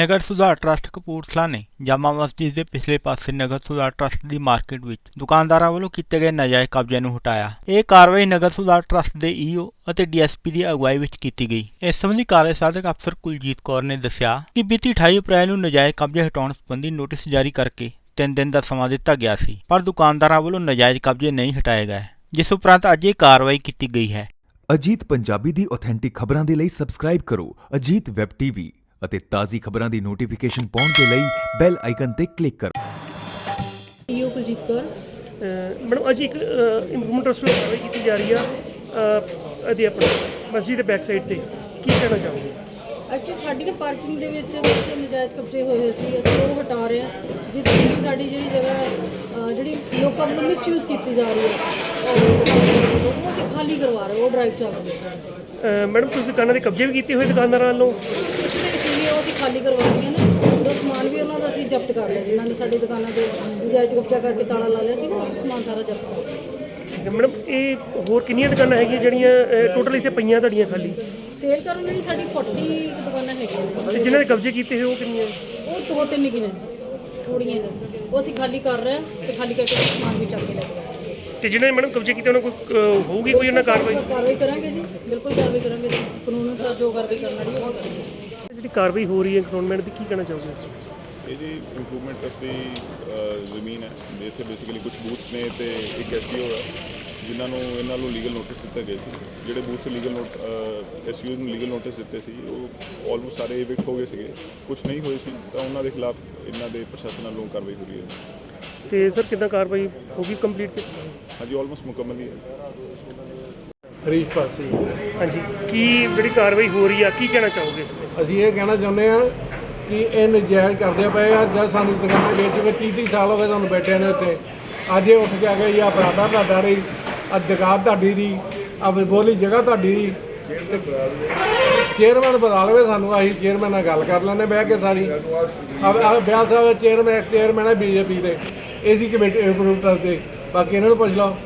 ਨਗਰ ਸੁਧਾਰ ਟਰੱਸਟ ਕਪੂਰਥਲਾ ਨੇ ਜਾਮਾ ਮਸਜਿਦ ਦੇ ਪਿਛਲੇ ਪਾਸੇ ਨਗਰ ਸੁਧਾਰ ਟਰੱਸਟ ਦੀ ਮਾਰਕੀਟ ਵਿੱਚ ਦੁਕਾਨਦਾਰਾਂ ਵੱਲੋਂ ਕੀਤੇ ਗਏ ਨਾਜਾਇਜ਼ ਕਬਜ਼ੇ ਨੂੰ ਹਟਾਇਆ। ਇਹ ਕਾਰਵਾਈ ਨਗਰ ਸੁਧਾਰ ਟਰੱਸਟ ਦੇ ਈਓ ਅਤੇ ਡੀਐਸਪੀ ਦੀ ਅਗਵਾਈ ਵਿੱਚ ਕੀਤੀ ਗਈ। ਇਸ ਸੰਬੰਧੀ ਕਾਰਜ ਸਾਧਕ ਅਫਸਰ ਕੁਲਜੀਤ ਕੌਰ ਨੇ ਦੱਸਿਆ ਕਿ ਬੀਤੀ 28 ਅਪ੍ਰੈਲ ਨੂੰ ਨਾਜਾਇਜ਼ ਕਬਜ਼ੇ ਹਟਾਉਣ ਸੰਬੰਧੀ ਨੋਟਿਸ ਜਾਰੀ ਕਰਕੇ ਤਿੰਨ ਦਿਨ ਦਾ ਸਮਾਂ ਦਿੱਤਾ ਗਿਆ ਸੀ, ਪਰ ਦੁਕਾਨਦਾਰਾਂ ਵੱਲੋਂ ਨਾਜਾਇਜ਼ ਕਬਜ਼ੇ ਨਹੀਂ ਹਟਾਏ ਗਏ, ਜਿਸ ਉਪਰੰਤ ਅੱਜ ਇਹ ਕਾਰਵਾਈ ਕੀਤੀ ਗਈ ਹੈ। ਅਜੀਤ ਪੰਜਾਬੀ ਦੀ ਆਥੈਂਟਿਕ ਖਬਰਾਂ ਦੇ ਲਈ ਸਬਸਕ੍ਰਾਈਬ ਕਰੋ ਅਜੀਤ ਵੈਬ ਟੀਵੀ। ਅਤੇ ਤਾਜ਼ੀ ਖਬਰਾਂ ਦੀ ਨੋਟੀਫਿਕੇਸ਼ਨ ਪਾਉਣ ਦੇ ਲਈ ਬੈਲ ਆਈਕਨ ਤੇ ਕਲਿੱਕ ਕਰੋ। ਈਓ ਕੁਲਜੀਤ ਕੌਰ ਮੈਡਮ ਅੱਜ ਇੱਕ ਇੰਪਰੂਵਮੈਂਟ ਟਰਸਟ ਵੱਲੋਂ ਕਾਰਵਾਈ ਕੀਤੀ ਜਾ ਰਹੀ ਆ ਇਹਦੀ ਆਪਣਾ ਮਸਜਿਦ ਦੇ ਬੈਕ ਸਾਈਡ ਤੇ। ਕੀ ਕਹਿਣਾ ਚਾਹੋਗੇ? ਐਕਚੁਅਲੀ ਸਾਡੀ ਨਾ ਪਾਰਕਿੰਗ ਦੇ ਵਿੱਚ ਵਿੱਚ ਨਜਾਇਜ਼ ਕਬਜ਼ੇ ਹੋਏ ਹੋਏ ਸੀ ਅਸੀਂ ਉਹ ਹਟਾ ਰਹੇ ਹਾਂ ਜਿੱਥੇ ਕਿ ਸਾਡੀ ਜਿਹੜੀ ਜਗ੍ਹਾ ਅਹ, ਜਿਹੜੀ ਲੋਕਾਂ ਵੱਲੋਂ ਮਿਸਯੂਜ਼ ਕੀਤੀ ਜਾ ਰਹੀ ਹੈ ਉਹ ਉਹ ਅਸੀਂ ਖਾਲੀ ਕਰਵਾ ਰਹੇ ਹਾਂ, ਉਹ ਡਰਾਈਵ ਚੱਲ ਰਹੀ ਹੈ। ਮੈਡਮ ਤੁਸੀਂ ਦੁਕਾਨਾਂ ਦੇ ਕਬਜ਼ੇ ਵੀ ਕੀਤੇ ਹੋਏ ਦੁਕਾਨਦਾਰਾਂ ਵੱਲੋਂ? ਕੁਛ ਉਹ ਅਸੀਂ ਖਾਲੀ ਕਰਵਾ ਰਹੀਆਂ ਨੇ ਉਹਦਾ ਸਮਾਨ ਵੀ ਉਹਨਾਂ ਦਾ ਅਸੀਂ ਜ਼ਬਤ ਕਰ ਲਿਆ। ਜਿਨ੍ਹਾਂ ਨੇ ਸਾਡੀ ਦੁਕਾਨਾਂ ਦੇ ਨਜਾਇਜ਼ ਕਬਜ਼ਾ ਕਰਕੇ ਤਾਲਾ ਲਾ ਲਿਆ ਸੀ ਨਾ ਉਹ ਸਮਾਨ ਸਾਰਾ ਜ਼ਬਤ ਕਰ ਲਿਆ। ਮੈਡਮ ਇਹ ਹੋਰ ਕਿੰਨੀਆਂ ਦੁਕਾਨਾਂ ਹੈਗੀਆਂ ਜਿਹੜੀਆਂ ਟੋਟਲ ਇੱਥੇ ਪਈਆਂ ਤੁਹਾਡੀਆਂ ਖਾਲੀ? ਸੇਲ ਕਰਨ ਜਿਹੜੀ ਸਾਡੀ 40 ਕੁ ਦੁਕਾਨਾਂ ਹੈਗੀਆਂ ਨੇ। ਤੇ ਜਿਨ੍ਹਾਂ ਦੇ ਕਬਜ਼ੇ ਕੀਤੇ ਹੋਏ ਉਹ ਕਿੰਨੀਆਂ ਉਹ ਦੋ ਤਿੰਨ ਹੀ ਨੇ ਥੋੜੀਆਂ ਨੇ। ਉਹ ਅਸੀਂ ਖਾਲੀ ਕਰ ਰਹੇ ਹਾਂ ਤੇ ਖਾਲੀ ਕਰਕੇ ਸਮਾਨ ਵੀ ਚੱਕ ਕੇ ਲੈ ਕੇ ਤੇ ਜਿਨ੍ਹਾਂ ਨੇ ਮੈਡਮ ਕਬਜ਼ੇ ਕੀਤੇ ਉਹਨਾਂ ਕੋਈ ਅਹ, ਹੋਊਗੀ ਕੋਈ ਉਹਨਾਂ ਕਾਰਵਾਈ? ਕਾਰਵਾਈ ਕਰਾਂਗੇ ਜੀ ਬਿਲਕੁਲ ਕਾਰਵਾਈ ਕਰਾਂਗੇ ਜੀ। ਕਾਨੂੰਨ ਅਨੁਸਾਰ ਜੋ ਕਾਰਵਾਈ ਕਰਨ ਹੈ ਉਹ ਕਰਾਂਗੇ। ਜਿਹੜੀ ਕਾਰਵਾਈ ਹੋ ਰਹੀ ਹੈ ਗਵਰਨਮੈਂਟ ਦੀ ਕੀ ਕਹਿਣਾ ਚਾਹੋਗੇ? ਇਹ ਜੀ ਇੰਪਰੂਵਮੈਂਟ ਟਰਸਟ ਦੀ ਜ਼ਮੀਨ ਹੈ। ਇੱਥੇ ਬੇਸਿਕਲੀ ਕੁਝ ਬੂਥਸ ਨੇ ਤੇ ਇੱਕ ਐਸਡੀਓ ਹੈ ਜਿਨ੍ਹਾਂ ਨੂੰ ਇਹਨਾਂ ਨੂੰ ਲੀਗਲ ਨੋਟਿਸ ਦਿੱਤੇ ਗਏ ਸੀ। ਜਿਹੜੇ ਬੂਥਸ ਲੀਗਲ ਨੋਟ ਐਸਯੂ ਨੂੰ ਲੀਗਲ ਨੋਟਿਸ ਦਿੱਤੇ ਸੀ ਉਹ ਆਲਮੋਸਟ ਸਾਰੇ ਇਵਿਕਟ ਹੋ ਗਏ ਸੀਗੇ। ਕੁਝ ਨਹੀਂ ਹੋਏ ਸੀ ਤਾਂ ਉਹਨਾਂ ਦੇ ਖਿਲਾਫ ਇਹਨਾਂ ਦੇ ਪ੍ਰਸ਼ਾਸਨ ਵੱਲੋਂ ਕਾਰਵਾਈ ਹੋ ਰਹੀ ਹੈ। ਤੇ ਸਰ ਕਿੱਦਾਂ ਕਾਰਵਾਈ ਹੋਗੀ ਕੰਪਲੀਟ ਹਾਂਜੀ ਆਲਮੋਸਟ ਮੁਕੰਮਲ ਹੀ ਹੈ। ਹਰੀਸ਼ ਪਾਸੀ। ਹਾਂਜੀ ਕੀ ਜਿਹੜੀ ਕਾਰਵਾਈ ਹੋ ਰਹੀ ਆ ਕੀ ਕਹਿਣਾ ਚਾਹੋਗੇ ਇਸ ਤੇ? ਅਸੀਂ ਇਹ ਕਹਿਣਾ ਚਾਹੁੰਦੇ ਹਾਂ ਕਿ ਇਹ ਨਜਾਇਜ਼ ਕਰਦੇ ਪਏ ਆ ਜਦ ਸਾਨੂੰ ਦੁਕਾਨਾਂ ਵੇਚ ਕੇ 30 30 ਸਾਲ ਹੋ ਗਏ ਸਾਨੂੰ ਬੈਠਿਆਂ ਨੇ ਉੱਥੇ। ਅੱਜ ਇਹ ਉੱਠ ਕੇ ਆ ਗਏ ਜਾਂ ਬਰਾਬਰ ਤੁਹਾਡਾ ਰਹੀ ਆ ਦੁਕਾਨ ਤੁਹਾਡੀ ਦੀ ਆ ਬੋਲੀ ਜਗ੍ਹਾ ਤੁਹਾਡੀ ਦੀ ਚੇਅਰਮੈਨ ਬਣਾ ਲਵੇ ਸਾਨੂੰ ਅਸੀਂ ਚੇਅਰਮੈਨ ਨਾਲ ਗੱਲ ਕਰ ਲੈਂਦੇ ਬਹਿ ਕੇ ਸਾਰੀ। ਆ ਆ ਬਿਆਲ ਸਾਹਿਬ ਚੇਅਰਮੈਨ ਐਕਸ ਚੇਅਰਮੈਨ ਹੈ ਬੀਜੇਪੀ ਦੇ। ਏਸੀ ਕਮੇਟੀ ਇੰਪਰੂਵਮੈਂਟ ਤੇ ਬਾਕੀ ਇਹਨਾਂ ਨੂੰ ਪੁੱਛ ਲਓ।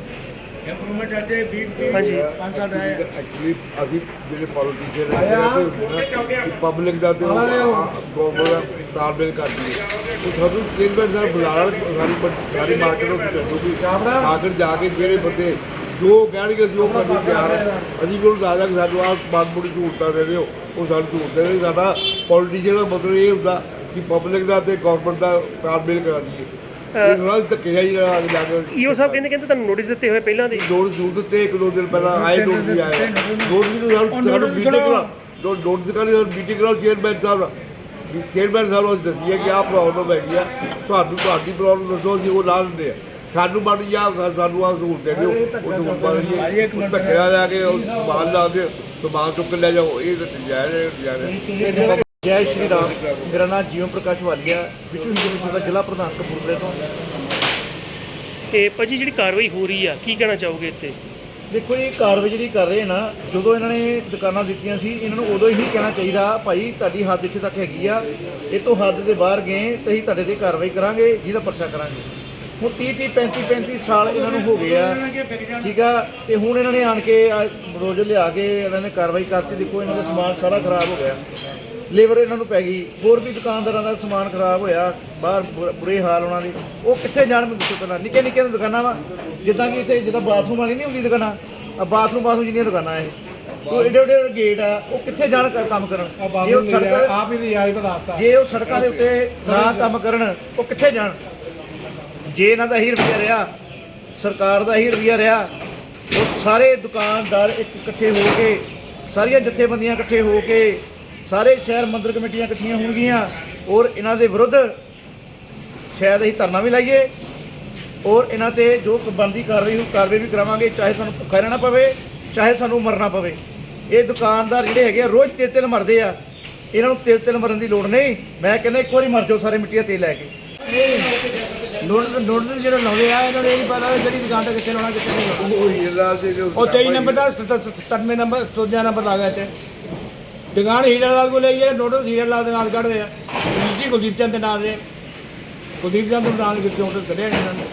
ਹਾਂਜੀ। ਐਕਚੁਅਲੀ ਅਸੀਂ ਜਿਹੜੇ ਪੋਲੀਟੀਸ਼ੀਅਨ ਨੇ ਹੁੰਦੇ ਨਾ ਪਬਲਿਕ ਦਾ ਤੇ ਗਵਰਨਮੈਂਟ ਦਾ ਤਾਲਮੇਲ ਕਰਦੀ ਹੈ। ਉਹ ਸਾਨੂੰ ਚੇਅਰਮੈਨ ਸਾਹਿਬ ਬੁਲਾ ਲੈਣ, ਸਾਰੀ ਬ- ਸਾਰੀ ਮਾਰਕੀਟ ਨੂੰ ਚੱਲੂਗੀ। ਮਾਰਕੀਟ ਜਾ ਕੇ ਜਿਹੜੇ ਬੰਦੇ ਜੋ ਕਹਿਣਗੇ ਅਸੀਂ ਉਹ ਕਰਨ ਨੂੰ ਤਿਆਰ ਹਾਂ। ਅਸੀਂ ਵੀ ਉਹਨੂੰ ਦੱਸਦਾ ਕਿ ਸਾਨੂੰ ਆਹ ਮਾੜੀ ਝੂਠਤਾ ਦੇ ਦਿਓ ਉਹ ਸਾਨੂੰ ਦੇ ਦੇ ਸਾਡਾ ਪੋਲੀਟੀਸ਼ੀਅਨ ਦਾ ਮਤਲਬ ਇਹ ਹੁੰਦਾ ਕਿ ਪਬਲਿਕ ਦਾ ਤੇ ਗਵਰਨਮੈਂਟ ਦਾ ਤਾਲਮੇਲ ਕਰਾ ਦਈਏ ਇਹ ਥੋੜਾ ਧੱਕੇ ਜਾਈ ਕੇ ਜਾ ਕੇ ਈਓ ਸਾਹਿਬ ਕਹਿੰਦੇ ਕਹਿੰਦੇ ਤੁਹਾਨੂੰ ਨੋਟਿਸ ਦਿੱਤੇ ਹੋਏ ਪਹਿਲਾਂ ਦੇ। ਨੋਟ ਜ਼ਰੂਰ ਦਿੱਤੇ ਇੱਕ ਦੋ ਦਿਨ ਪਹਿਲਾਂ ਆਏ ਨੋਟ ਵੀ ਆਏ ਨੋਟ ਵੀ ਸਾਨੂੰ ਸਾਨੂੰ ਮੀਟਿੰਗ ਕਰਾ ਨੋਟ ਦੀ ਕਰੀ ਮੀਟਿੰਗ ਕਰਾਓ ਚੇਅਰਮੈਨ ਸਾਹਿਬ ਨਾਲ। ਵੀ ਚੇਅਰਮੈਨ ਸਾਹਿਬ ਨੂੰ ਦੱਸੀ ਹੈ ਕਿ ਆਹ ਪ੍ਰੋਬਲਮ ਹੈਗੀ ਆ। ਤੁਹਾਨੂੰ ਤੁਹਾਡੀ ਪ੍ਰੋਬਲਮ ਦੱਸੋ ਅਸੀਂ ਉਹ ਲਾ ਦਿੰਦੇ ਆ। ਸਾਨੂੰ ਬਣ ਜਾ ਸਾਨੂੰ ਆਹ ਸਹੂਲਤ ਦੇ ਦਿਓ। ਉਹ ਬਣ ਜੀ ਧੱਕੇ ਨਾਲ ਲੈ ਕੇ ਉਹ ਸਮਾਨ ਲਾ ਦੇ ਸਮਾਨ ਚੁੱਕ ਕੇ ਲੈ ਜਾਓ। ਇਹ ਤਾਂ ਨਜਾਇਜ਼ ਹੈ ਨਜਾਇਜ਼ ਹੈ ਜੈ ਸ਼੍ਰੀ ਰਾਮ। ਮੇਰਾ ਨਾਮ ਜੀਵਨ ਪ੍ਰਕਾਸ਼ ਵਾਲੀਆ। ਵਿਚੂ ਹਿੰਦੂ ਮਿੱਠੂ ਦਾ ਜ਼ਿਲ੍ਹਾ ਪ੍ਰਧਾਨ ਕਪੂਰਥਲੇ ਤੋਂ। ਤੇ ਭਾਜੀ ਜਿਹੜੀ ਕਾਰਵਾਈ ਹੋ ਰਹੀ ਆ ਕੀ ਕਹਿਣਾ ਚਾਹੋਗੇ ਇੱਥੇ? ਦੇਖੋ ਇਹ ਕਾਰਵਾਈ ਜਿਹੜੀ ਕਰ ਰਹੇ ਨਾ ਜਦੋਂ ਇਹਨਾਂ ਨੇ ਦੁਕਾਨਾਂ ਦਿੱਤੀਆਂ ਸੀ ਇਹਨਾਂ ਨੂੰ ਉਦੋਂ ਹੀ ਕਹਿਣਾ ਚਾਹੀਦਾ ਭਾਈ ਤੁਹਾਡੀ ਹੱਦ ਇੱਥੇ ਤੱਕ ਹੈਗੀ ਆ। ਇਹ ਤੋਂ ਹੱਦ ਦੇ ਬਾਹਰ ਗਏ ਤੇ ਅਸੀਂ ਤੁਹਾਡੇ ਤੇ ਕਾਰਵਾਈ ਕਰਾਂਗੇ ਜਿਹਦਾ ਪਰਚਾ ਕਰਾਂਗੇ। ਹੁਣ 30 30 35 35 ਸਾਲ ਇਹਨਾਂ ਨੂੰ ਹੋ ਗਏ ਆ। ਠੀਕ ਆ? ਤੇ ਹੁਣ ਇਹਨਾਂ ਨੇ ਆਣ ਕੇ ਰੋਜ਼ ਲਿਆ ਕੇ ਇਹਨਾਂ ਨੇ ਕਾਰਵਾਈ ਕਰਤੀ। ਦੇਖੋ ਇਹਨਾਂ ਦਾ ਸਮਾਨ ਸਾਰਾ ਖਰਾਬ ਹੋ ਗਿਆ। ਲੇਬਰ ਇਹਨਾਂ ਨੂੰ ਪੈ ਗਈ। ਹੋਰ ਵੀ ਦੁਕਾਨਦਾਰਾਂ ਦਾ ਸਮਾਨ ਖਰਾਬ ਹੋਇਆ। ਬਾਹਰ ਬੁਰੇ ਹਾਲ ਉਹਨਾਂ ਦੇ। ਉਹ ਕਿੱਥੇ ਜਾਣ ਮੈਨੂੰ ਦੱਸੋ ਪਹਿਲਾਂ। ਨਿੱਕੇ ਨਿੱਕੇ ਦੁਕਾਨਾਂ ਵਾ। ਜਿੱਦਾਂ ਕਿ ਇੱਥੇ ਜਿੱਦਾਂ ਬਾਥਰੂਮ ਵਾਲੀ ਨਹੀਂ ਹੁੰਦੀ ਦੁਕਾਨਾਂ। ਆ ਬਾਥਰੂਮ ਬਾਥਰੂਮ ਜਿੰਨੀਆਂ ਦੁਕਾਨਾਂ ਇਹ। ਉਹ ਏਡੇ ਏਡੇ ਗੇਟ ਆ। ਉਹ ਕਿੱਥੇ ਜਾਣ ਕੰਮ ਕਰਨ? ਜੇ ਉਹ ਸੜਕਾਂ ਆਪ ਹੀ ਨਜਾਇਜ਼ ਬਣਾਤਾ ਜੇ ਉਹ ਸੜਕਾਂ ਦੇ ਉੱਤੇ ਨਾ ਕੰਮ ਕਰਨ ਉਹ ਕਿੱਥੇ ਜਾਣ? ਜੇ ਇਹਨਾਂ ਦਾ ਹੀ ਰੁਪਈਆ ਰਿਹਾ, ਸਰਕਾਰ ਦਾ ਹੀ ਰੁਪਈਆ ਰਿਹਾ, ਉਹ ਸਾਰੇ ਦੁਕਾਨਦਾਰ ਇੱਕ ਇਕੱਠੇ ਹੋ ਕੇ, ਸਾਰੀਆਂ ਜਥੇਬੰਦੀਆਂ ਇਕੱਠੇ ਹੋ ਕੇ, ਸਾਰੇ ਸ਼ਹਿਰ ਮੰਦਰ ਕਮੇਟੀਆਂ ਇਕੱਠੀਆਂ ਹੋਣਗੀਆਂ, ਔਰ ਇਹਨਾਂ ਦੇ ਵਿਰੁੱਧ ਸ਼ਾਇਦ ਅਸੀਂ ਧਰਨਾ ਵੀ ਲਾਈਏ, ਔਰ ਇਹਨਾਂ ਤੇ ਜੋ ਬਣਦੀ ਕਾਰਵਾਈ ਉਹ ਕਾਰਵਾਈ ਵੀ ਕਰਾਵਾਂਗੇ, ਚਾਹੇ ਸਾਨੂੰ ਭੁੱਖਾ ਰਹਿਣਾ ਪਵੇ, ਚਾਹੇ ਸਾਨੂੰ ਮਰਨਾ ਪਵੇ। ਇਹ ਦੁਕਾਨਦਾਰ ਜਿਹੜੇ ਹੈਗੇ ਆ, ਰੋਜ਼ ਤੇਲ ਤਿੰਨ ਮਰਦੇ ਆ। ਇਹਨਾਂ ਨੂੰ ਤਿੰਨ ਤਿੰਨ ਮਰਨ ਦੀ ਲੋੜ ਨਹੀਂ। ਮੈਂ ਕਹਿੰਦਾ ਇੱਕ ਵਾਰੀ ਮਰ ਜਾਓ, ਸਾਰੇ ਮਿੱਟੀ ਦਾ ਤੇਲ ਲੈ ਕੇ। ਨੋਟ ਨੋਟ ਜਿਹੜੇ ਲਾਉਂਦੇ ਆ ਇਹਨਾਂ ਨੂੰ ਇਹ ਨਹੀਂ ਪਤਾ ਵੀ ਕਿਹੜੀ ਦੁਕਾਨ ਤੇ ਕਿੱਥੇ ਲਾਉਣਾ ਕਿੱਥੇ ਨਹੀਂ ਲਾਉਣਾ। ਉਹ ਹੀਰਾ ਦੇ ਜੋ ਉਹ 23 ਨੰਬਰ ਦਾ 97 ਨੰਬਰ 57 ਨੰਬਰ ਗਿਆ ਤੇ ਦੁਕਾਨ ਹੀਰਾ ਲਾਲ ਕੋਲ ਲਈ ਹੈ ਨੋਟਿਸ ਹੀਰਾ ਲਾਲ ਦੇ ਨਾਲ ਕੱਢਦੇ ਆ। ਰਜਿਸਟਰੀ ਕੁਲਦੀਪ ਚੰਦ ਦੇ ਨਾਂ ਦੇ। ਕੁਲਦੀਪ ਚੰਦ ਦੇ ਨਾਂ ਦੇ ਵਿੱਚ ਨੋਟਿਸ ਕੱਢਿਆ ਇਹਨਾਂ ਨੇ।